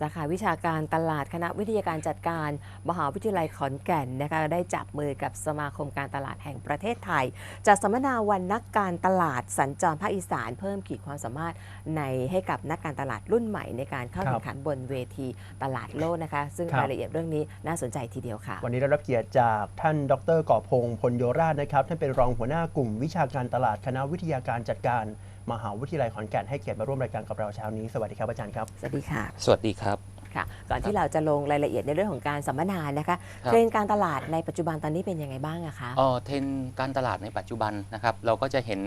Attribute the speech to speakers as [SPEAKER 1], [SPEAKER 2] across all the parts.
[SPEAKER 1] สาขาวิชาการตลาดคณะวิทยาการจัดการ มหาวิทยาลัยขอนแก่นนะคะได้จับมือกับสมาคมการตลาดแห่งประเทศไทยจัดสัมมนาวันนักการตลาดสัญจรภาคอีสาน เพิ่มขีดความสามารถในให้กับนักการตลาดรุ่นใหม่ในการเข้า
[SPEAKER 2] ครับ
[SPEAKER 1] แข่งขันบนเวทีตลาดโลกนะคะ ซึ่ง
[SPEAKER 2] ครับ
[SPEAKER 1] รายละเอียดเรื่องนี้น่าสนใจทีเดียวค่ะ
[SPEAKER 2] วันนี้ได้รับเกียรติจากท่านดรก่อพงศ์พลโยราชนะครับท่านเป็นรองหัวหน้ากลุ่มวิชาการตลาดคณะวิทยาการจัดการ มหาวิทยาลัยขอนแก่นให้เกียรติมาร่วมรายการกับเราเช้านี้ สวัสดีครับอาจารย์ครับ
[SPEAKER 1] สวัสดีค่ะ
[SPEAKER 3] สวัสดีครับ
[SPEAKER 1] ค่ะ ก่อนที่เราจะลงรายละเอียดในเรื่องของการสัมมนานะคะ
[SPEAKER 3] ครับ
[SPEAKER 1] เทรนด์การตลาดในปัจจุบันตอนนี้เป็นยังไงบ้างอะคะ
[SPEAKER 3] อ๋อเทรนด์การตลาดในปัจจุบันนะครับ เราก็จะเห็น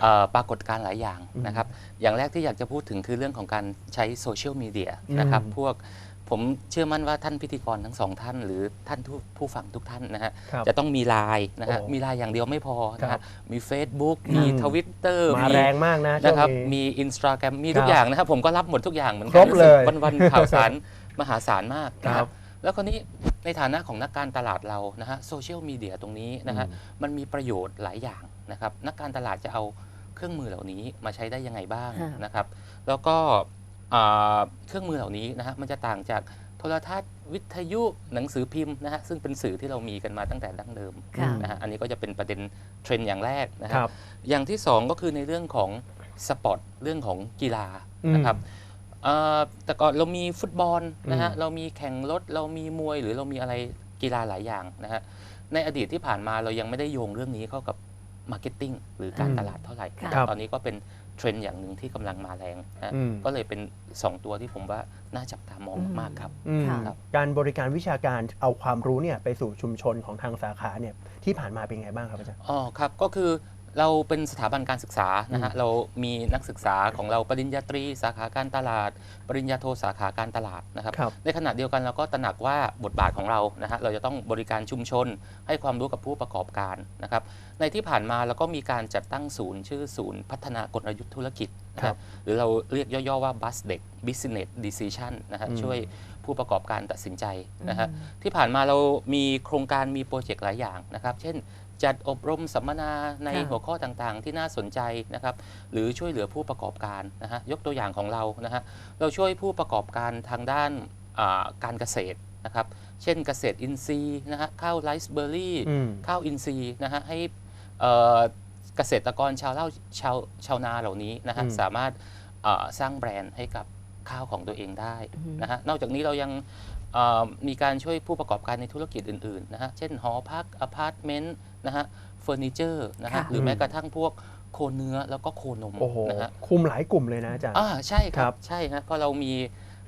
[SPEAKER 3] เอ่อปรากฏการณ์หลายอย่างนะครับ อย่างแรกที่อยากจะพูดถึงคือเรื่องของการใช้โซเชียลมีเดียนะครับ
[SPEAKER 2] อืม
[SPEAKER 3] พวก ผมเชื่อมั่นว่าท่านพิธีกรทั้งสองท่าน หรือท่านผู้ผู้ฟังทุกท่านนะฮะ
[SPEAKER 2] ครับ
[SPEAKER 3] จะต้องมีไลน์นะฮะ
[SPEAKER 2] โอ้
[SPEAKER 3] มีไลน์อย่างเดียวไม่พอนะ
[SPEAKER 2] ครั
[SPEAKER 3] ฮะ
[SPEAKER 2] บ
[SPEAKER 3] มี Facebook
[SPEAKER 2] อืม
[SPEAKER 3] มีทวิตเตอร์
[SPEAKER 2] มาแรงมากนะช่ว
[SPEAKER 3] นะ
[SPEAKER 2] ง
[SPEAKER 3] ครับ
[SPEAKER 2] นี้
[SPEAKER 3] มีอินสตาแกรมมีทุ
[SPEAKER 2] ครั
[SPEAKER 3] ก
[SPEAKER 2] บ
[SPEAKER 3] อย่างนะครับผมก็รับหมดทุกอย่างเหมือน
[SPEAKER 2] คร
[SPEAKER 3] กับ
[SPEAKER 2] เลย
[SPEAKER 3] วันวันๆข่าวสาร มหาศาลมากนะค
[SPEAKER 2] ครั
[SPEAKER 3] รับบแล้วคนนี้ในฐานะของนักการตลาดเรานะฮะโซเชียลมีเดียตรงนี้นะฮะ
[SPEAKER 2] อืม
[SPEAKER 3] มันมีประโยชน์หลายอย่างนะครับนักการตลาดจะเอาเครื่องมือเหล่านี้มาใช้ได้ยังไงบ้าง
[SPEAKER 1] ค่ะ
[SPEAKER 3] นะครับ แล้วก็อ่า เครื่องมือเหล่านี้นะฮะมันจะต่างจากโทรทัศน์วิทยุหนังสือพิมพ์นะฮะซึ่งเป็นสื่อที่เรามีกันมาตั้งแต่ดั้งเดิม
[SPEAKER 1] ค่ะ
[SPEAKER 3] นะฮะอันนี้ก็จะเป็นประเด็นเทรนด์อย่างแรกนะ
[SPEAKER 2] ค
[SPEAKER 3] ฮะ
[SPEAKER 2] รับ
[SPEAKER 3] อย่างที่สองก็คือในเรื่องของสปอร์ตเรื่องของกีฬา
[SPEAKER 2] อืม
[SPEAKER 3] นะครับเอ่อแต่ก่อนเรามีฟุตบอลนะฮะ
[SPEAKER 2] อืม
[SPEAKER 3] เรามีแข่งรถเรามีมวยหรือเรามีอะไรกีฬาหลายอย่างนะฮะในอดีตที่ผ่านมาเรายังไม่ได้โยงเรื่องนี้เข้ากับมาร์เก็ตติ้งหรือการ
[SPEAKER 2] อืม
[SPEAKER 3] ตลาดเท่าไหร่
[SPEAKER 1] ค่ะ
[SPEAKER 3] แต่ตอนนี้ก็เป็น เทรนด์อย่างหนึ่งที่กำลังมาแรงนะฮะ
[SPEAKER 2] อืม
[SPEAKER 3] ก็เลยเป็น 2 ตัวที่ผมว่าน่าจับตามอง
[SPEAKER 1] อืม
[SPEAKER 3] มากครับ
[SPEAKER 2] อืม
[SPEAKER 1] ค่ะ
[SPEAKER 2] การบริการวิชาการเอาความรู้เนี่ยไปสู่ชุมชนของทางสาขาเนี่ยที่ผ่านมาเป็นไงบ้างครับอาจารย์
[SPEAKER 3] อ๋อครับก็คือ เราเป็นสถาบันการศึกษานะฮะ
[SPEAKER 2] อืม
[SPEAKER 3] เรามีนักศึกษาของเราปริญญาตรี สาขาการตลาด ปริญญาโทสาขาการตลาดนะครับ
[SPEAKER 2] ครับ
[SPEAKER 3] ในขณะเดียวกันเราก็ตระหนักว่าบทบาทของเรานะฮะเราจะต้องบริการชุมชน ให้ความรู้กับผู้ประกอบการนะครับในที่ผ่านมาเราก็มีการจัดตั้งศูนย์ ชื่อศูนย์พัฒนากลยุทธ์ธุรกิจนะ
[SPEAKER 2] ครั
[SPEAKER 3] ฮะ
[SPEAKER 2] บ
[SPEAKER 3] หรือเราเรียกย่อๆว่า BUS เด็ก Business Decision นะฮะ
[SPEAKER 2] อืม
[SPEAKER 3] ช่วยผู้ประกอบการตัดสินใจนะฮะที่ผ่านมาเรามีโครงการมีโปรเจกต์หลายอย่างนะครับเช่น จัดอบรมสัมมนาใน
[SPEAKER 1] ค่ะ
[SPEAKER 3] หัวข้อต่างๆ ที่น่าสนใจนะครับ หรือช่วยเหลือผู้ประกอบการนะฮะยกตัวอย่างของเรานะฮะเราช่วยผู้ประกอบการทางด้านอ่าการเกษตรนะครับ เช่นเกษตรอินทรีย์นะฮะข้าวไรซ์เบอร์รี่
[SPEAKER 2] อืม
[SPEAKER 3] ข้าวอินทรีย์นะฮะให้เอ่อเกษตรกรชาวเล่าชาวชาวนาเหล่านี้นะฮะ
[SPEAKER 2] อืม
[SPEAKER 3] สามารถเอ่อสร้างแบรนด์ให้กับข้าวของตัวเองได้
[SPEAKER 1] อือฮึ
[SPEAKER 3] นะฮะนอกจากนี้เรายังเอ่อ มีการช่วยผู้ประกอบการในธุรกิจอื่นๆนะฮะเช่นหอพักอพาร์ตเมนต์นะฮะเฟอร์นิเจอร์นะฮะ
[SPEAKER 1] ค่ะ
[SPEAKER 3] หรือแม้กระทั่งพวกโคเนื้อแล้วก็โคนม
[SPEAKER 2] โอ้โห
[SPEAKER 3] นะฮะ
[SPEAKER 2] คุมหลายกลุ่มเลยนะอาจารย์
[SPEAKER 3] อ่าใช่ค
[SPEAKER 2] ครั
[SPEAKER 3] รับบใช่ฮะเพราะเรามี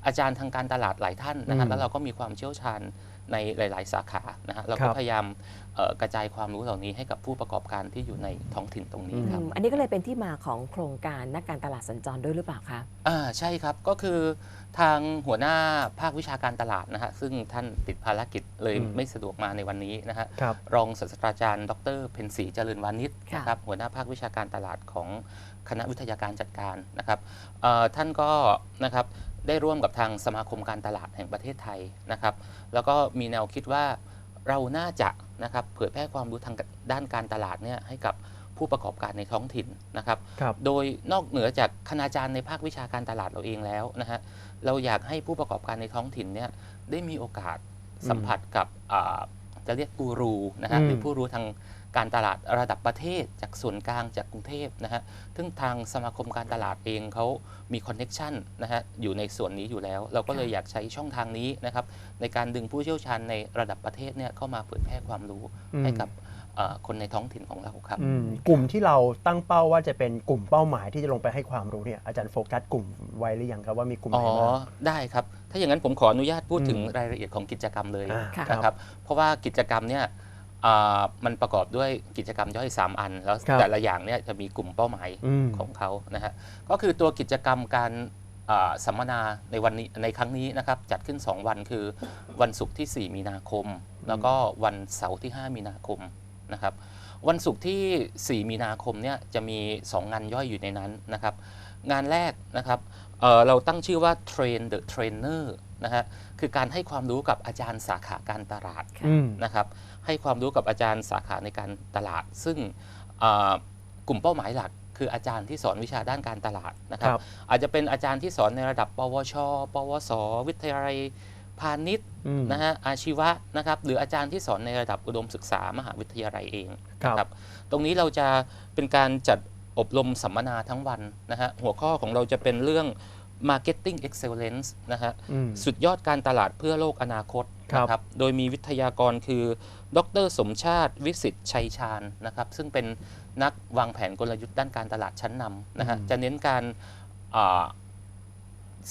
[SPEAKER 3] อาจารย์ทางการตลาดหลายท่านนะ
[SPEAKER 2] อื
[SPEAKER 3] ฮะ
[SPEAKER 2] ม
[SPEAKER 3] แล้วเราก็มีความเชี่ยวชาญในหลาย ๆ สาขานะฮะเรา
[SPEAKER 2] ครั
[SPEAKER 3] ก็
[SPEAKER 2] บ
[SPEAKER 3] พยายามเอ่อกระจายความรู้เหล่านี้ให้กับผู้ประกอบการที่อยู่ในท้องถิ่นตรงนี้ครับ
[SPEAKER 1] อืมอันนี้ก็เลยเป็นที่มาของโครงการนักการตลาดสัญจรด้วยหรือเปล่าคะ
[SPEAKER 3] อ่าใช่ครับก็คือ ทางหัวหน้าภาควิชาการตลาดนะฮะซึ่งท่านติดภารกิจเลย
[SPEAKER 2] อืม
[SPEAKER 3] ไม่สะดวกมาในวันนี้นะฮะ
[SPEAKER 2] ครับ
[SPEAKER 3] รองศาสตราจารย์ ดรเพ็ญศรีเจริญวานิช
[SPEAKER 1] ค่ะ
[SPEAKER 3] นะครับหัวหน้าภาควิชาการตลาดของคณะวิทยาการจัดการนะครับเอ่อท่านก็นะครับได้ร่วมกับทางสมาคมการตลาดแห่งประเทศไทยนะครับ แล้วก็มีแนวคิดว่าเราน่าจะนะครับเผยแพร่ความรู้ทางด้านการตลาดเนี่ยให้กับผู้ประกอบการในท้องถิ่นนะครับ
[SPEAKER 2] ครับ
[SPEAKER 3] โดยนอกเหนือจากคณาจารย์ในภาควิชาการตลาดเราเองแล้วนะฮะ เราอยากให้ผู้ประกอบการในท้องถิ่นเนี่ยได้มีโอกาสสัมผัสกับอ่าจะเรียกกูรูนะฮะ
[SPEAKER 2] อืม
[SPEAKER 3] หรือผู้รู้ทางการตลาดระดับประเทศจากส่วนกลางจากกรุงเทพนะฮะ ซึ่งทางสมาคมการตลาดเองเขามีคอนเน็ชันนะฮะอยู่ในส่วนนี้อยู่แล้ว เราก็เลย
[SPEAKER 1] ค่ะ
[SPEAKER 3] อยากใช้ช่องทางนี้นะครับในการดึงผู้เชี่ยวชาญในระดับประเทศเนี่ยเข้ามาเผยแพร่ความรู้
[SPEAKER 2] อืม
[SPEAKER 3] ให้กับเอ่อ คนในท้องถิ่นของเราครับ
[SPEAKER 2] อืมกลุ่มที่เราตั้งเป้าว่าจะเป็นกลุ่มเป้าหมายที่จะลงไปให้ความรู้เนี่ยอาจารย์โฟกัสกลุ่มไว้หรือยังครับว่ามีกลุ่มไห
[SPEAKER 3] อ๋
[SPEAKER 2] น
[SPEAKER 3] อ
[SPEAKER 2] บ้าง
[SPEAKER 3] ได้ครับ ถ้าอย่างนั้นผมขออนุญาตพูดถึง
[SPEAKER 2] อืม
[SPEAKER 3] รายละเอียดของกิจกรรมเลย
[SPEAKER 2] อ่า
[SPEAKER 1] ค่ะ
[SPEAKER 3] นะครับเพราะว่ากิจกรรมเนี่ยอ่ามันประกอบด้วยกิจกรรมย่อย 3 อัน แล้ว
[SPEAKER 2] ครับ
[SPEAKER 3] แต่ละอย่างเนี่ยจะมีกลุ่มเป้าหมาย
[SPEAKER 2] อืม
[SPEAKER 3] ของเขานะฮะก็คือตัวกิจกรรมการอ่าสัมมนาในวันนี้ในครั้งนี้นะครับจัดขึ้น 2 วันคือวันศุกร์ที่ 4 มีนาคม แล้วก็วันเสาร์ที่ 5 มีนาคม นะครับ วันศุกร์ที่ 4 มีนาคมเนี่ยจะมี 2 งานย่อยอยู่ในนั้นนะครับ งานแรกนะครับเอ่อเราตั้งชื่อว่า Train the Trainer นะฮะคือการให้ความรู้กับอาจารย์สาขาการตลาด
[SPEAKER 1] ค่ะ
[SPEAKER 2] อืม
[SPEAKER 3] นะครับให้ความรู้กับอาจารย์สาขาในการตลาด ซึ่งอ่ากลุ่มเป้าหมายหลัก คืออาจารย์ที่สอนวิชาด้านการตลาดนะครั
[SPEAKER 2] ครับบ
[SPEAKER 3] อาจจะเป็นอาจารย์ที่สอนในระดับ ปวช ปวส วิทยาลัย พาณิชย์
[SPEAKER 2] อืม
[SPEAKER 3] นะฮะอาชีวะนะครับหรืออาจารย์ที่สอนในระดับอุดมศึกษามหาวิทยาลัยเอง
[SPEAKER 2] ครับ
[SPEAKER 3] นะตรงนี้เราจะเป็นการจัดอบรมสัมมนาทั้งวันนะฮะหัวข้อของเราจะเป็นเรื่อง Marketing Excellence นะฮะ
[SPEAKER 2] อืม
[SPEAKER 3] สุดยอดการตลาดเพื่อโลกอนาคต
[SPEAKER 2] ครับ
[SPEAKER 3] นะครับโดยมีวิทยากรคือ ดร สมชาติ วิสิตชัยชาญนะครับซึ่งเป็นนักวางแผนกลยุทธ์ด้านการตลาดชั้นนำนะฮะ
[SPEAKER 2] อืม
[SPEAKER 3] จะเน้นการอ่า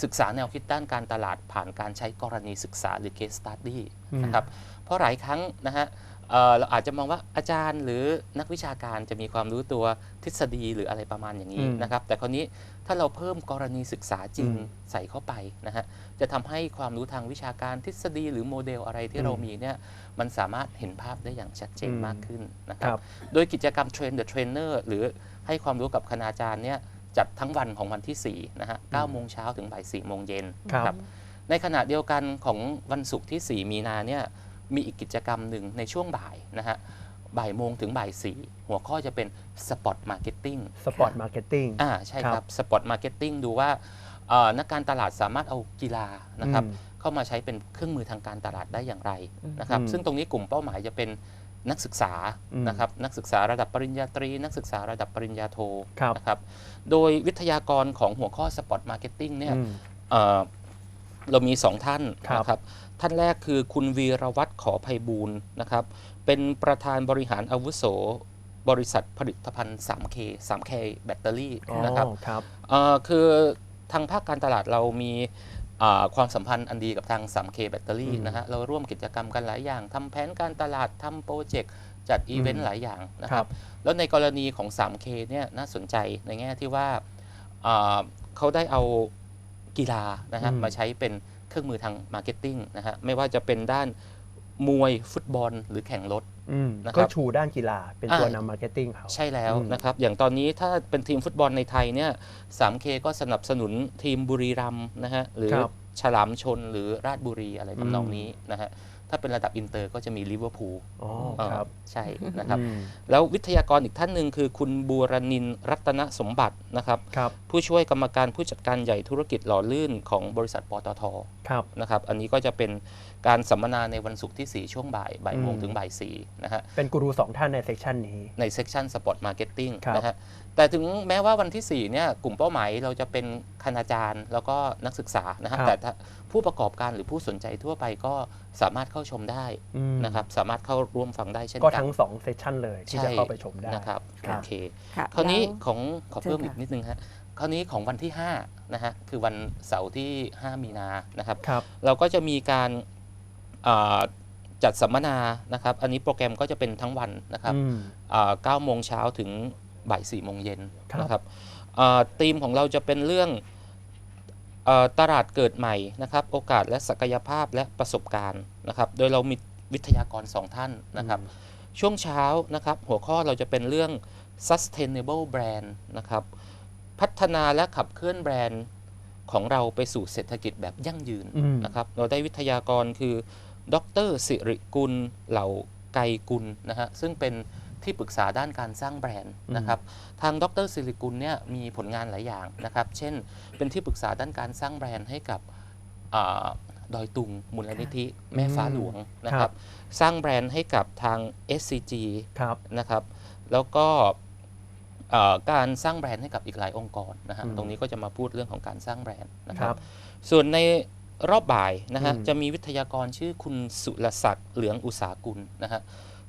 [SPEAKER 3] ศึกษาแนวคิดด้านการตลาดผ่านการใช้กรณีศึกษาหรือ case study
[SPEAKER 2] อืม
[SPEAKER 3] นะครับเพราะหลายครั้งนะฮะเอ่อเราอาจจะมองว่าอาจารย์หรือนักวิชาการจะมีความรู้ตัวทฤษฎีหรืออะไรประมาณอย่างนี้
[SPEAKER 2] อืม
[SPEAKER 3] นะครับ แต่คราวนี้ถ้าเราเพิ่มกรณีศึกษาจริง
[SPEAKER 2] อืม
[SPEAKER 3] ใส่เข้าไปนะฮะจะทำให้ความรู้ทางวิชาการทฤษฎีหรือโมเดลอะไรที่
[SPEAKER 2] อืม
[SPEAKER 3] เรามีเนี่ยมันสามารถเห็นภาพได้อย่างชัดเจน
[SPEAKER 2] อืม
[SPEAKER 3] มากขึ้นนะค
[SPEAKER 2] ค
[SPEAKER 3] รั
[SPEAKER 2] รับบ
[SPEAKER 3] โดยกิจกรรม Train the Trainer หรือให้ความรู้กับคณาจารย์เนี่ย จัดทั้งวันของวันที่4นะฮะ9โมงเช้าถึงบ่าย4โมงเย็น
[SPEAKER 2] ครับ
[SPEAKER 3] ในขณะเดียวกันของวันศุกร์ที่ 4 มีนาเนี่ยมีอีกกิจกรรมหนึ่งในช่วงบ่ายนะฮะบ่ายโมงถึงบ่ายสี่หัวข้อจะเป็น Spot Marketing
[SPEAKER 2] สปอร์ตมาร์เก็ตติ้ง
[SPEAKER 3] อ่าใช่ค
[SPEAKER 2] ครั
[SPEAKER 3] รับบ Spot Marketing ดูว่าเอ่อนักการตลาดสามารถเอากีฬานะครับ
[SPEAKER 2] อืม
[SPEAKER 3] เข้ามาใช้เป็นเครื่องมือทางการตลาดได้อย่างไรนะครับ
[SPEAKER 2] อืม
[SPEAKER 3] ซึ่งตรงนี้กลุ่มเป้าหมายจะเป็น นักศึกษา
[SPEAKER 2] อืม
[SPEAKER 3] นะครับนักศึกษาระดับปริญญาตรี นักศึกษาระดับปริญญาโท
[SPEAKER 2] ครับ
[SPEAKER 3] นะครับโดยวิทยากรของหัวข้อ Spot Marketing เนี่ย
[SPEAKER 2] อืม
[SPEAKER 3] เอ่อเรามีสองท่าน
[SPEAKER 2] ครับ
[SPEAKER 3] นะครับท่านแรกคือคุณวีรวัตรขอภัยบูลย์นะครับเป็นประธานบริหารอาวุโส บริษัทผลิตภัณฑ์ 3K 3K แบตเตอรี่
[SPEAKER 2] อ๋อ
[SPEAKER 3] นะครับ
[SPEAKER 2] ครับ
[SPEAKER 3] เอ่อคือทางภาคการตลาดเรามี อ่าความสัมพันธ์อันดีกับทาง 3K แบตเตอรี่
[SPEAKER 2] อืม
[SPEAKER 3] นะฮะเราร่วมกิจกรรมกันหลายอย่างทำแผนการตลาดทำโปรเจกต์จัดอีเวน
[SPEAKER 2] อื
[SPEAKER 3] ต์
[SPEAKER 2] ม
[SPEAKER 3] หลายอย่างนะค
[SPEAKER 2] ครั
[SPEAKER 3] รับ
[SPEAKER 2] บ
[SPEAKER 3] แล้วในกรณีของ 3K เนี่ยน่าสนใจในแง่ที่ว่าอ่าเขาได้เอากีฬานะฮะ
[SPEAKER 2] อืม
[SPEAKER 3] มาใช้เป็นเครื่องมือทางมาร์เก็ตติ้งนะฮะไม่ว่าจะเป็นด้านมวยฟุตบอลหรือแข่งรถ
[SPEAKER 2] อืม
[SPEAKER 3] นะครับ
[SPEAKER 2] ก็ชูด้านกีฬาเป็นตัว
[SPEAKER 3] อ่า
[SPEAKER 2] นำมาร์เก็ตติ้งเขา
[SPEAKER 3] ใช่แล้ว
[SPEAKER 2] อืม
[SPEAKER 3] นะครับ อย่างตอนนี้ถ้าเป็นทีมฟุตบอลในไทยเนี่ย 3K ก็สนับสนุนทีมบุรีรัมย์นะฮะ หรือ
[SPEAKER 2] ครับ
[SPEAKER 3] ฉลามชนหรือราชบุรีอะไรทำนอง
[SPEAKER 2] อืม
[SPEAKER 3] นี้นะฮะ ถ้าเป็นระดับอินเตอร์ก็จะมีลิเวอร์พูล
[SPEAKER 2] อ๋อ
[SPEAKER 3] เอ่อ
[SPEAKER 2] ครับ
[SPEAKER 3] ใช่นะครับ
[SPEAKER 2] อืม
[SPEAKER 3] แล้ววิทยากรอีกท่านหนึ่งคือคุณบูรณินทร์รัตนสมบัตินะครับ
[SPEAKER 2] ครับ
[SPEAKER 3] ผู้ช่วยกรรมการผู้จัดการใหญ่ธุรกิจหล่อลื่นของบริษัทปตท
[SPEAKER 2] ครับ
[SPEAKER 3] นะครับอันนี้ก็จะเป็นการสัมมนาในวันศุกร์ที่ 4 ช่วงบ่ายบ่ายโมง
[SPEAKER 2] อืม
[SPEAKER 3] ถึงบ่ายสี่นะฮะ
[SPEAKER 2] เป็นกูรูสองท่านในเซสชันนี้
[SPEAKER 3] ในเซ c ชันสปอร์ตมาร์เก็ตติ้ง
[SPEAKER 2] ครับ
[SPEAKER 3] นะฮะแต่ถึงแม้ว่าวันที่ 4 เนี่ยกลุ่มเป้าหมายเราจะเป็นคณาจารย์ แล้วก็นักศึกษานะฮะ
[SPEAKER 2] ครับ
[SPEAKER 3] แต่ถ้าผู้ประกอบการหรือผู้สนใจทั่วไปก็สามารถเข้าชมได้
[SPEAKER 2] อืม
[SPEAKER 3] นะครับสามารถเข้าร่วมฟังได้เช่น
[SPEAKER 2] ก็
[SPEAKER 3] กัน
[SPEAKER 2] ทั้งสองเซสชันเลยที่จะเข้าไปชมได้
[SPEAKER 3] นะครับ
[SPEAKER 2] ครั
[SPEAKER 3] โอบเค
[SPEAKER 1] ค่ะ
[SPEAKER 3] คราวนี้
[SPEAKER 1] แล้ว
[SPEAKER 3] ของขอเพิ่ม
[SPEAKER 1] เชิญ
[SPEAKER 3] อีก
[SPEAKER 1] ค่ะ
[SPEAKER 3] นิดนึงฮะ คราวนี้ของวันที่5นะฮะคือวันเสาร์ที่ 5 มีนานะครับ
[SPEAKER 2] ครับ
[SPEAKER 3] เราก็จะมีการอ่าจัดสัมมนานะครับ อันนี้โปรแกรมก็จะเป็นทั้งวันนะครับ
[SPEAKER 2] อืม
[SPEAKER 3] อ่า9โมงเช้าถึงบ่าย4โมงเย็น
[SPEAKER 2] ครับ
[SPEAKER 3] นะครับอ่าธีมของเราจะเป็นเรื่องเอ่อตลาดเกิดใหม่นะครับ โอกาสและศักยภาพและประสบการณ์นะครับ โดยเรามีวิทยากรสองท่านนะครับ ช่วงเช้านะครับ หัวข้อเราจะเป็นเรื่อง sustainable brand นะครับ พัฒนาและขับเคลื่อนแบรนด์ของเราไปสู่เศรษฐกิจแบบยั่งยืน
[SPEAKER 2] อืม
[SPEAKER 3] นะครับเราได้วิทยากรคือดรสิริกุลเหล่าไกรกุลนะฮะซึ่งเป็นที่ปรึกษาด้านการสร้างแบรนด์นะครับทางดรสิริกุลเนี่ยมีผลงานหลายอย่างนะครับ เช่น เป็นที่ปรึกษาด้านการสร้างแบรนด์ให้กับอาดอยตุงมูลนิธิแม่ฟ้าหลวงนะค
[SPEAKER 2] ครั
[SPEAKER 3] รับบสร้างแบรนด์ให้กับทาง SCG
[SPEAKER 2] ครับ
[SPEAKER 3] นะครับแล้วก็เอ่อ การสร้างแบรนด์ให้กับอีกหลายองค์กรนะฮะ
[SPEAKER 2] อืม
[SPEAKER 3] ตรงนี้ก็จะมาพูดเรื่องของการสร้างแบรนด์นะค
[SPEAKER 2] ค
[SPEAKER 3] รั
[SPEAKER 2] รับบ
[SPEAKER 3] ส่วนในรอบบ่ายนะฮะ
[SPEAKER 2] อืม
[SPEAKER 3] จะมีวิทยากรชื่อคุณสุรศักดิ์เหลืองอุตสากุลนะฮะ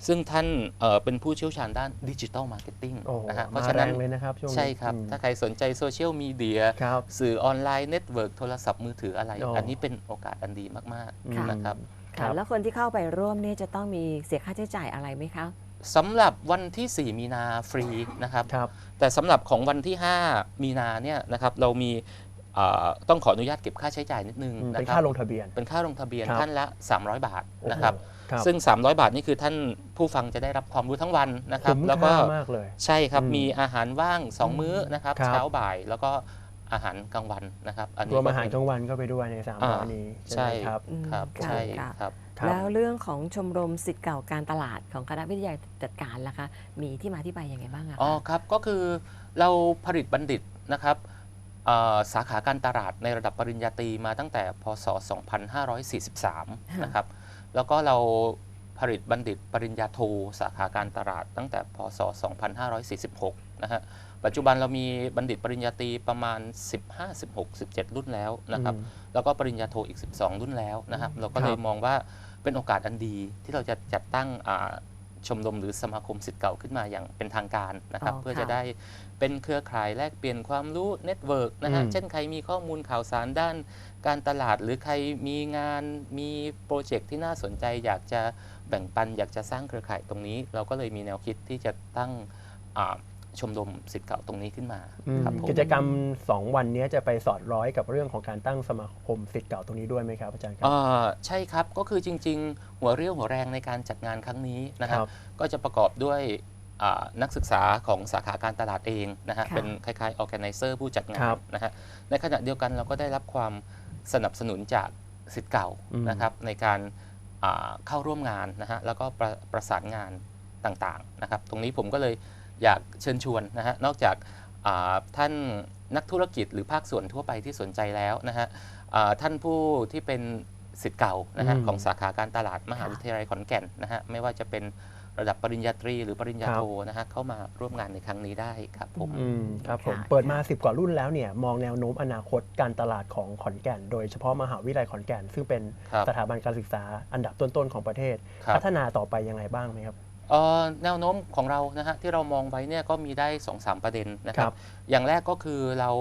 [SPEAKER 3] ซึ่งท่านเอ่อเป็นผู้เชี่ยวชาญด้านดิจิทัลมาร์เก็ตติ้ง
[SPEAKER 2] โอ้โห
[SPEAKER 3] นะฮะเพ
[SPEAKER 2] มา
[SPEAKER 3] ราะฉะ
[SPEAKER 2] แร
[SPEAKER 3] นั้น
[SPEAKER 2] งเลยนะครับช่วงนี้
[SPEAKER 3] ใช่ครับ
[SPEAKER 2] อืม
[SPEAKER 3] ถ้าใครสนใจโซเชียลมีเดีย
[SPEAKER 2] ครับ
[SPEAKER 3] สื่อออนไลน์เน็ตเวิร์กโทรศัพท์มือถืออะไร
[SPEAKER 2] อ๋ออั
[SPEAKER 3] อันนี้เป็นโอกาสอันดีมาก
[SPEAKER 2] อืม
[SPEAKER 3] ๆนะครับ
[SPEAKER 2] ครั
[SPEAKER 1] ค่ะ
[SPEAKER 2] บ
[SPEAKER 1] แล้วคนที่เข้าไปร่วมเนี่ยจะต้องมีเสียค่าใช้จ่ายอะไรไหมคะ
[SPEAKER 3] สำหรับวันที่ 4 มีนาฟรีนะครับ
[SPEAKER 2] ครับ
[SPEAKER 3] แต่สำหรับของวันที่ 5 มีนาเนี่ยนะครับเรามีเอ่อต้องขออนุญาตเก็บค่าใช้จ่ายนิดนึง
[SPEAKER 2] อืม
[SPEAKER 3] นะ
[SPEAKER 2] เป็น
[SPEAKER 3] ครั
[SPEAKER 2] ค่า
[SPEAKER 3] บ
[SPEAKER 2] ลงทะเบียน
[SPEAKER 3] เป็นค่าลงทะเบียน
[SPEAKER 2] ครับ
[SPEAKER 3] ท่านละ 300 บาทนะครับ
[SPEAKER 2] โอ้โหครับ
[SPEAKER 3] ซึ่ง 300 บาทนี่คือท่านผู้ฟังจะได้รับความรู้ทั้งวันนะครับ
[SPEAKER 2] คุ้ม
[SPEAKER 3] แล้วก็
[SPEAKER 2] ค่ามากเลย
[SPEAKER 3] ใช่ครับ
[SPEAKER 2] อืม
[SPEAKER 3] มีอาหารว่าง 2 มื้อนะครับ
[SPEAKER 2] ครับ
[SPEAKER 3] เช้าบ่ายแล้วก็อาหารกลางวันนะครับ อัน
[SPEAKER 2] ร
[SPEAKER 3] นี้
[SPEAKER 2] วม
[SPEAKER 3] ก็
[SPEAKER 2] อาหาร
[SPEAKER 3] เป็น
[SPEAKER 2] กลางวันก็ไปด้วยในสาม
[SPEAKER 3] อ่า
[SPEAKER 2] ร้อยนี้
[SPEAKER 3] ใช่
[SPEAKER 2] ใช่ไหมครับ
[SPEAKER 1] อืม
[SPEAKER 3] ครับ
[SPEAKER 1] ค่ะ
[SPEAKER 3] ใช่
[SPEAKER 1] ค่ะ
[SPEAKER 3] ครับ
[SPEAKER 2] ครับ
[SPEAKER 1] แล้วเรื่องของชมรมสิทธิ์เก่าการตลาดของคณะวิทยาจัดการล่ะคะมีที่มาที่ไปยังไงบ้างอะคะ
[SPEAKER 3] อ๋อครับก็คือเราผลิตบัณฑิตนะครับเอ่อสาขาการตลาดในระดับปริญญาตรีมาตั้งแต่พศ 2543 นะครับแล้วก็เราผลิตบัณฑิตปริญญาโทสาขาการตลาดตั้งแต่พศ 2546 นะฮะ ปัจจุบันเรามีบัณฑิตปริญญาตรีประมาณ 15 16 17 รุ่นแล้วนะครับ
[SPEAKER 2] อืม
[SPEAKER 3] แล้วก็ปริญญาโทอีก 12 รุ่นแล้วนะครับ เราก็เล
[SPEAKER 2] ค
[SPEAKER 3] ย
[SPEAKER 2] รับ
[SPEAKER 3] มองว่าเป็นโอกาสอันดีที่เราจะจัดตั้งอ่าชมรมหรือสมาคมสิทธิ์เก่าขึ้นมาอย่างเป็นทางการนะครับ
[SPEAKER 1] อ๋อ
[SPEAKER 3] เพื่อ
[SPEAKER 1] ค่ะ
[SPEAKER 3] จะได้เป็นเครือข่ายแลกเปลี่ยนความรู้เน็ตเวิร์กนะฮะ
[SPEAKER 2] อืม
[SPEAKER 3] เช่นใครมีข้อมูลข่าวสารด้านการตลาด หรือใครมีงานมีโปรเจกต์ที่น่าสนใจ อยากจะแบ่งปันอยากจะสร้างเครือข่ายตรงนี้ เราก็เลยมีแนวคิดที่จะตั้งอ่า ชมรมสิทธิ์เก่าตรงนี้ขึ้นมา
[SPEAKER 2] อืม
[SPEAKER 3] ครับผม
[SPEAKER 2] กิจกรรม 2 วันนี้จะไปสอดร้อยกับเรื่องของการตั้งสมาคมสิทธิ์เก่าตรงนี้ด้วยไหมครับอาจารย์ครั
[SPEAKER 3] เอ่อใช่ครับก็คือจริง ๆ หัวเรี่ยวหัวแรงในการจัดงานครั้งนี้นะค
[SPEAKER 2] ค
[SPEAKER 3] รั
[SPEAKER 2] รับบ
[SPEAKER 3] ก็จะประกอบด้วยอ่านักศึกษาของสาขาการตลาดเองนะฮะ
[SPEAKER 1] ค่ะ
[SPEAKER 3] เป็นคล้ายๆ organizer ผู้จัดงา
[SPEAKER 2] ครั
[SPEAKER 3] น
[SPEAKER 2] บ
[SPEAKER 3] นะฮะในขณะเดียวกันเราก็ได้รับความสนับสนุนจากสิทธิ์เก่า
[SPEAKER 2] อืม
[SPEAKER 3] นะครับในการอ่าเข้าร่วมงานนะฮะแล้วก็ประประสานงานต่างๆนะครับ ตรงนี้ผมก็เลย อยากเชิญชวนนะฮะนอกจากอ่าท่านนักธุรกิจหรือภาคส่วนทั่วไปที่สนใจแล้วนะฮะอ่าท่านผู้ที่เป็นสิทธิ์เก่านะฮะ
[SPEAKER 2] อืม
[SPEAKER 3] ของสาขาการตลาดมหา
[SPEAKER 1] ค่ะ
[SPEAKER 3] วิทยาลัยขอนแก่นนะฮะไม่ว่าจะเป็นระดับปริญญาตรีหรือปริญญา
[SPEAKER 2] ครับ
[SPEAKER 3] โทนะฮะเข้ามาร่วมงานในครั้งนี้ได้ครับผม
[SPEAKER 2] อืมครับผม
[SPEAKER 1] ค่ะ
[SPEAKER 2] เปิดมา 10 กว่ารุ่นแล้วเนี่ยมองแนวโน้มอนาคตการตลาดของขอนแก่น โดยเฉพาะมหาวิทยาลัยขอนแก่น ซึ่งเป็น
[SPEAKER 3] ครับ
[SPEAKER 2] สถาบันการศึกษาอันดับต้นๆของประเทศ
[SPEAKER 3] ครับ
[SPEAKER 2] พัฒนาต่อไปยังไงบ้างไหมครับ
[SPEAKER 3] เอ่อ แนวโน้มของเรานะฮะที่เรามองไว้เนี่ยก็มีได้2-3ประเด็นนะครั
[SPEAKER 2] ครับบ
[SPEAKER 3] อย่างแรกก็คือเรา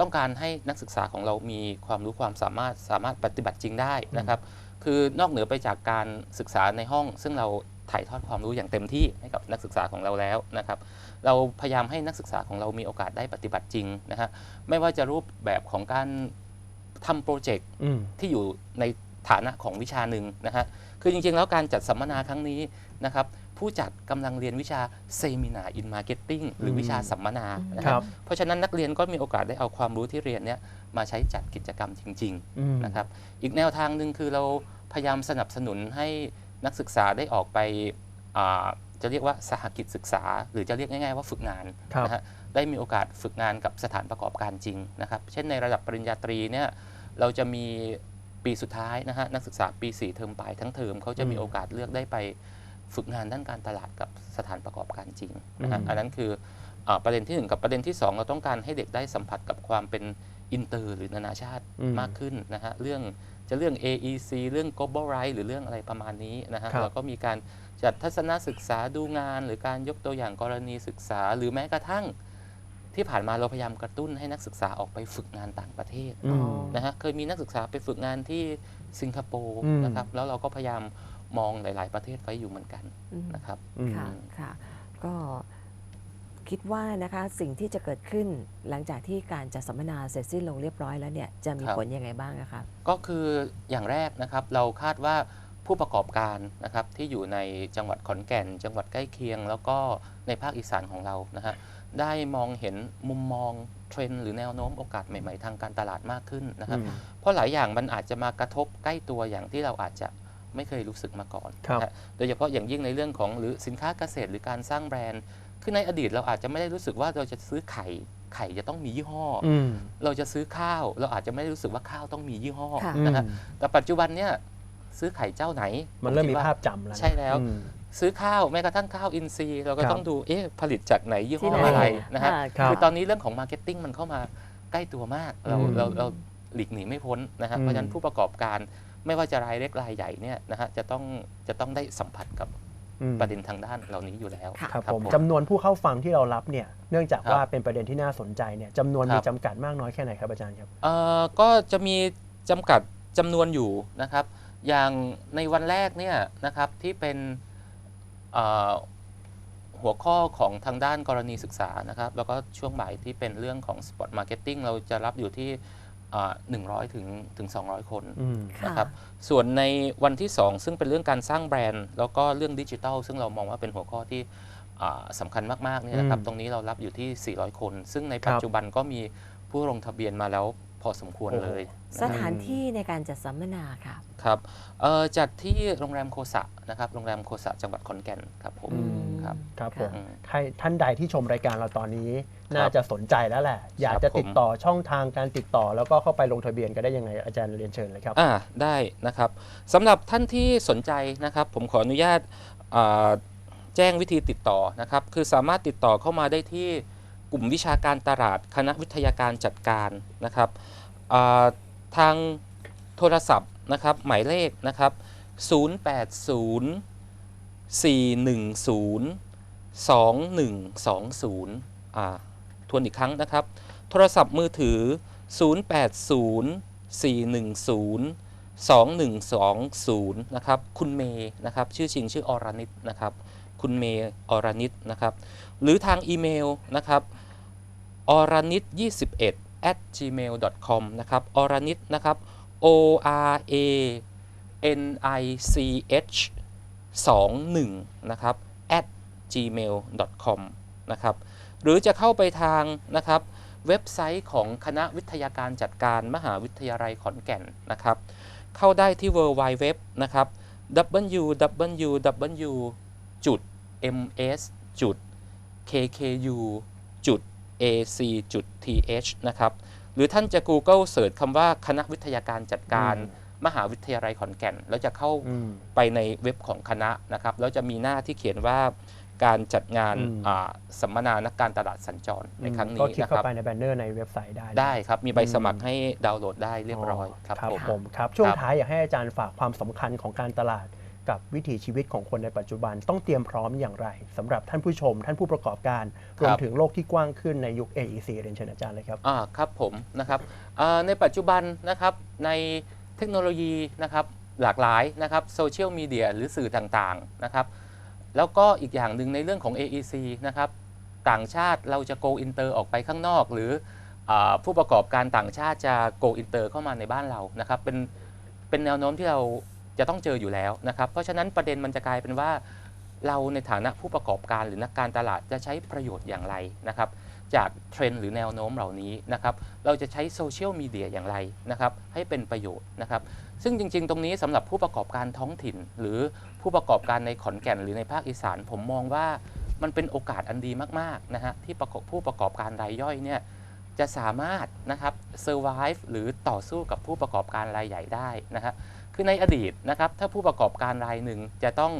[SPEAKER 3] ต้องการให้นักศึกษาของเรามีความรู้ความสามารถสามารถปฏิบัติจริงได้นะครับ คือนอกเหนือไปจากการศึกษาในห้อง ซึ่งเราถ่ายทอดความรู้อย่างเต็มที่ให้กับนักศึกษาของเราแล้วนะครับ เราพยายามให้นักศึกษาของเรามีโอกาสได้ปฏิบัติจริงนะฮะไม่ว่าจะรูปแบบของการทำโปรเจกต์
[SPEAKER 2] อืม
[SPEAKER 3] ที่อยู่ในฐานะของวิชาหนึ่งนะฮะคือจริงๆ แล้วการจัดสัมมนาครั้งนี้นะครับ ผู้จัดกำลังเรียนวิชาเซมินาอินมาร์เก็ตติ้งหรือวิชาสัมมนานะ
[SPEAKER 2] ค
[SPEAKER 3] ค
[SPEAKER 2] รั
[SPEAKER 3] รับ บ เพราะฉะนั้นนักเรียนก็มีโอกาสได้เอาความรู้ที่เรียนเนี้ยมาใช้จัดกิจกรรมจริง
[SPEAKER 2] อืม
[SPEAKER 3] ๆนะครับอีกแนวทางหนึ่งคือเราพยายามสนับสนุนให้นักศึกษาได้ออกไปอ่าจะเรียกว่าสหกิจศึกษา หรือจะเรียกง่ายๆว่าฝึกงาน
[SPEAKER 2] ครับ
[SPEAKER 3] นะฮะได้มีโอกาสฝึกงานกับสถานประกอบการจริงนะครับ เช่นในระดับปริญญาตรีเนี่ยเราจะมีปีสุดท้ายนะฮะนักศึกษาปี 4 เทอมปลายทั้งเทอมเขาจะมี
[SPEAKER 2] อืม
[SPEAKER 3] โอกาสเลือกได้ไป ฝึกงานด้านการตลาดกับสถานประกอบการจริงนะฮะ
[SPEAKER 2] อืม
[SPEAKER 3] อันนั้นคืออาประเด็นที่ 1 กับประเด็นที่ 2 เราต้องการให้เด็กได้สัมผัสกับความเป็นอินเตอร์หรือนานาชาติ
[SPEAKER 2] อืม
[SPEAKER 3] มากขึ้นนะฮะเรื่องจะเรื่อง AEC เรื่อง global right หรือเรื่องอะไรประมาณนี้นะฮะ
[SPEAKER 2] ครับ
[SPEAKER 3] เราก็มีการจัดทัศนศึกษาดูงาน หรือการยกตัวอย่างกรณีศึกษา หรือแม้กระทั่งที่ผ่านมาเราพยายามกระตุ้นให้นักศึกษาออกไปฝึกงานต่างประเทศ
[SPEAKER 2] อืม
[SPEAKER 3] นะฮะเคยมีนักศึกษาไปฝึกงานที่สิงคโปร์
[SPEAKER 2] อืม
[SPEAKER 3] นะครับแล้วเราก็พยายาม มองหลาย ๆ ประเทศไว้อยู่เหมือนกัน
[SPEAKER 1] อืม
[SPEAKER 3] นะครับ
[SPEAKER 2] อืม
[SPEAKER 1] ค่ะค่ะก็คิดว่านะคะสิ่งที่จะเกิดขึ้นหลังจากที่การจัดสัมมนาเสร็จสิ้นลงเรียบร้อยแล้วเนี่ยจะมี
[SPEAKER 3] ครับ
[SPEAKER 1] ผลยังไงบ้างอะคะ
[SPEAKER 3] ก็คืออย่างแรกนะครับเราคาดว่าผู้ประกอบการนะครับที่อยู่ในจังหวัดขอนแก่น จังหวัดใกล้เคียง แล้วก็ในภาคอีสานของเรานะฮะได้มองเห็นมุมมองเทรนด์หรือแนวโน้มโอกาสใหม่ ๆ ทางการตลาดมากขึ้นนะครับ
[SPEAKER 2] อืม
[SPEAKER 3] เพราะหลายอย่างมันอาจจะมากระทบใกล้ตัวอย่างที่เราอาจจะ ไม่เคยรู้สึกมาก่อน
[SPEAKER 2] ครับ
[SPEAKER 3] นะฮะโดยเฉพาะอย่างยิ่งในเรื่องของหรือสินค้าเกษตรหรือการสร้างแบรนด์ คือในอดีตเราอาจจะไม่ได้รู้สึกว่าเราจะซื้อไข่ไข่จะต้องมียี่ห้ออ
[SPEAKER 2] อืม
[SPEAKER 3] เราจะซื้อข้าวเราอาจจะไม่ได้รู้สึกว่าข้าวต้องมียี่ห้อ
[SPEAKER 1] ค่ะ
[SPEAKER 3] นะฮะ
[SPEAKER 2] อืม
[SPEAKER 3] แต่ปัจจุบันเนี่ยซื้อไข่เจ้าไหน
[SPEAKER 2] มันเริ่ม
[SPEAKER 3] ผ
[SPEAKER 2] มี
[SPEAKER 3] คิดว่
[SPEAKER 2] ภาพจำแล้วนะ
[SPEAKER 3] ใช่แล้ว
[SPEAKER 2] อืม
[SPEAKER 3] ซื้อข้าวแม้กระทั่งข้าวอินทรีย์เราก็
[SPEAKER 2] ครับ
[SPEAKER 3] ต้องดูเอ๊ะผลิตจากไหนยี่ห้
[SPEAKER 1] ที่
[SPEAKER 3] อ
[SPEAKER 1] ไหน
[SPEAKER 3] อะไรนะฮะ
[SPEAKER 1] อ่า
[SPEAKER 2] ครับ
[SPEAKER 3] คือตอนนี้เรื่องของมาร์เก็ตติ้งมันเข้ามาใกล้ตัวมาก เรา
[SPEAKER 2] อืม
[SPEAKER 3] เราเราหลีกหนีไม่พ้นนะฮะ
[SPEAKER 2] อืม
[SPEAKER 3] เพราะฉะนั้นผู้ประกอบการ ไม่ว่าจะรายเล็กรายใหญ่เนี่ยนะฮะจะต้องจะต้องได้สัมผัสกับ
[SPEAKER 2] อืม
[SPEAKER 3] ประเด็นทางด้านเหล่านี้อยู่แล้ว
[SPEAKER 1] ค่ะ
[SPEAKER 2] ครับผมจำนวนผู้เข้าฟังที่เรารับเนี่ยเนื่องจาก
[SPEAKER 3] ครับ
[SPEAKER 2] ว่าเป็นประเด็นที่น่าสนใจเนี่ยจำนวน
[SPEAKER 3] ครับ
[SPEAKER 2] มีจำกัดมากน้อยแค่ไหนครับอาจารย์ครับ
[SPEAKER 3] เอ่อก็จะมีจำกัดจำนวนอยู่นะครับ อย่างในวันแรกเนี่ยนะครับที่เป็นเอ่อหัวข้อของทางด้านกรณีศึกษานะครับ แล้วก็ช่วงบ่ายที่เป็นเรื่องของ Spot Marketing เราจะรับอยู่ที่ หนึ่งร้อยถึงถึง200คน
[SPEAKER 2] อืม
[SPEAKER 1] ค่ะ
[SPEAKER 3] นะครับส่วนในวันที่ 2 ซึ่งเป็นเรื่องการสร้างแบรนด์ แล้วก็เรื่องดิจิทัล ซึ่งเรามองว่าเป็นหัวข้อที่อ่าสำคัญมากๆเนี่ยนะครับ
[SPEAKER 2] อืม
[SPEAKER 3] ตรงนี้เรารับอยู่ที่ 400 คน ซึ่งใน
[SPEAKER 2] ครับ
[SPEAKER 3] ปัจจุบันก็มีผู้ลงทะเบียนมาแล้วพอสมควรเลย
[SPEAKER 1] สถานที่ในการจัดสัมมนาค่ะ
[SPEAKER 3] ครับเอ่อจัดที่โรงแรมโคสะนะครับโรงแรมโคสะจังหวัดขอนแก่นครับผม
[SPEAKER 2] อืม
[SPEAKER 3] ครับ
[SPEAKER 2] ครับผม
[SPEAKER 3] อืม
[SPEAKER 2] ใครท่านใดที่ชมรายการเราตอนนี้
[SPEAKER 3] ครับ
[SPEAKER 2] น่าจะสนใจแล้วแหละ อยาก
[SPEAKER 3] ครับ
[SPEAKER 2] จะติด
[SPEAKER 3] ผม
[SPEAKER 2] ต่อช่องทางการติดต่อ แล้วก็เข้าไปลงทะเบียนก็ได้ยังไงอาจารย์เรียนเชิญเลยครับ
[SPEAKER 3] อ่าได้นะครับสำหรับท่านที่สนใจนะครับ ผมขออนุญาตอ่าแจ้งวิธีติดต่อนะครับ คือสามารถติดต่อเข้ามาได้ที่กลุ่มวิชาการตลาดคณะวิทยาการจัดการนะครับอ่าทางโทรศัพท์นะครับหมายเลขนะครับ 080 410 2120อ่าทวนอีกครั้งนะครับ โทรศัพท์มือถือ 080 410 2120 นะครับ คุณเมย์นะครับ ชื่อจริงชื่ออรนิตนะครับ คุณเมย์อรนิตนะครับ หรือทางอีเมลนะครับอรนิต21 at gmail com นะครับอรนิตนะครับ o r a n i c h 21นะครับ at gmail com นะครับหรือจะเข้าไปทางนะครับเว็บไซต์ของคณะวิทยาการจัดการมหาวิทยาลัยขอนแก่นนะครับ เข้าได้ที่ w w w นะครับ www ms kku ac th นะครับ หรือท่านจะ Google เสิร์ชคำว่าคณะวิทยาการจัดการ
[SPEAKER 2] ม
[SPEAKER 3] มหาวิทยาลัยขอนแก่น แล้วจะเข้า
[SPEAKER 2] อืม
[SPEAKER 3] ไปในเว็บของคณะนะครับแล้วจะมีหน้าที่เขียนว่าการจัดงาน
[SPEAKER 2] อืม
[SPEAKER 3] อ่าสัมมนานักการตลาดสัญจรในครั้ง
[SPEAKER 2] ก็
[SPEAKER 3] นี้
[SPEAKER 2] คลิก
[SPEAKER 3] นะค
[SPEAKER 2] เข้า
[SPEAKER 3] รับ
[SPEAKER 2] ไปในแบนเนอร์ในเว็บไซต์ได้
[SPEAKER 3] ได้ครับ มีใบ
[SPEAKER 2] อืม
[SPEAKER 3] สมัครให้ดาวน์โหลดได้เรียบร้อยครับ
[SPEAKER 2] ครับ
[SPEAKER 3] ผม
[SPEAKER 2] ผมครับ ช่วง
[SPEAKER 3] ครับ
[SPEAKER 2] ท้ายอยากให้อาจารย์ฝากความสำคัญของการตลาดกับวิถีชีวิตของคนในปัจจุบันต้องเตรียมพร้อมอย่างไรสำหรับท่านผู้ชม ท่านผู้ประกอบการรวมถึงโลกที่กว้างขึ้นในยุค AEC เรียนเชิญอาจารย์เลยครับ
[SPEAKER 3] อ่าครับผมนะครับอ่าในปัจจุบันนะครับในเทคโนโลยีนะครับหลากหลายนะครับโซเชียลมีเดียหรือสื่อต่างๆนะครับแล้วก็อีกอย่างหนึ่งในเรื่องของ AEC นะครับต่างชาติเราจะ go inter ออกไปข้างนอก หรืออผู้ประกอบการต่างชาติจะ go inter เข้ามาในบ้านเรานะครับเป็นเป็นแนวโน้มที่เราจะต้องเจออยู่แล้วนะครับ เพราะฉะนั้นประเด็นมันจะกลายเป็นว่า เราในฐานะผู้ประกอบการหรือนักการตลาดจะใช้ประโยชน์อย่างไรนะครับ จากเทรนด์หรือแนวโน้มเหล่านี้นะครับเราจะใช้โซเชียลมีเดียอย่างไรนะครับให้เป็นประโยชน์นะครับซึ่งจริง ๆ ตรงนี้สำหรับผู้ประกอบการท้องถิ่น หรือผู้ประกอบการในขอนแก่นหรือในภาคอีสาน ผมมองว่ามันเป็นโอกาสอันดีมากๆนะฮะที่ประกอบผู้ประกอบการรายย่อยเนี่ยจะสามารถนะครับ survive หรือต่อสู้กับผู้ประกอบการรายใหญ่ได้นะครับคือในอดีตนะครับถ้าผู้ประกอบการรายหนึ่งจะต้อง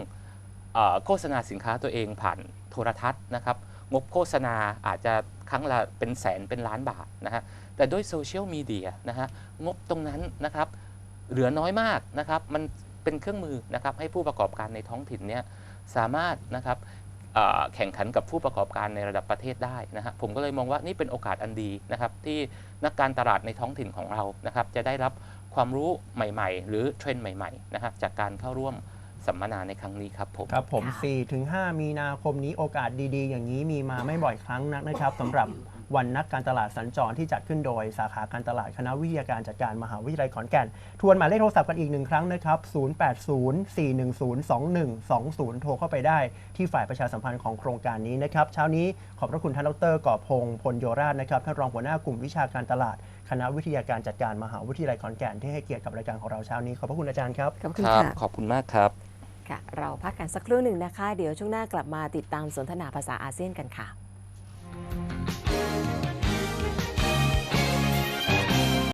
[SPEAKER 3] อโฆษณาสินค้าตัวเองผ่านโทรทัศน์นะครับ งบโฆษณาอาจจะครั้งละเป็นแสนเป็นล้านบาทนะฮะแต่ด้วยโซเชียลมีเดียนะฮะงบตรงนั้นนะครับเหลือน้อยมากนะครับมันเป็นเครื่องมือนะครับให้ผู้ประกอบการในท้องถิ่นเนี่ยสามารถนะครับแข่งขันกับผู้ประกอบการในระดับประเทศได้นะฮะผมก็เลยมองว่านี่เป็นโอกาสอันดีนะครับ ที่นักการตลาดในท้องถิ่นของเรานะครับ จะได้รับความรู้ใหม่ ๆ หรือเทรนด์ใหม่ๆนะครับจากการเข้าร่วม สัมมนาในครั้งนี้ครับผม
[SPEAKER 2] ครับผม
[SPEAKER 1] ค่ะ
[SPEAKER 2] 4ถึง5มีนาคมนี้โอกาสดีๆ อย่างนี้มีมาไม่บ่อยครั้งนักนะครับสำหรับวันนักการตลาดสัญจรที่จัดขึ้นโดยสาขาการตลาดคณะวิทยาการจัดการมหาวิทยาลัยขอนแก่น ทวนหมายเลขโทรศัพท์กันอีกหนึ่งครั้งนะครับ 0804102120 โทรเข้าไปได้ที่ฝ่ายประชาสัมพันธ์ของโครงการนี้นะครับ เช้านี้ขอบพระคุณท่านดรก่อพงษ์พลโยราชนะครับ ท่านรองหัวหน้ากลุ่มวิชาการตลาด คณะวิทยาการจัดการมหาวิทยาลัยขอนแก่นที่ให้เกียรติกับรายการของเราเช้านี้ ขอบพระคุณอาจารย์ครับ
[SPEAKER 1] ขอบคุณ
[SPEAKER 3] ครับ
[SPEAKER 1] ค่ะ
[SPEAKER 3] ขอบคุณมากครับ
[SPEAKER 1] ค่ะ เราพักกันสักครู่หนึ่งนะคะ เดี๋ยวช่วงหน้ากลับมาติดตามสนทนาภาษาอาเซียนกันค่ะ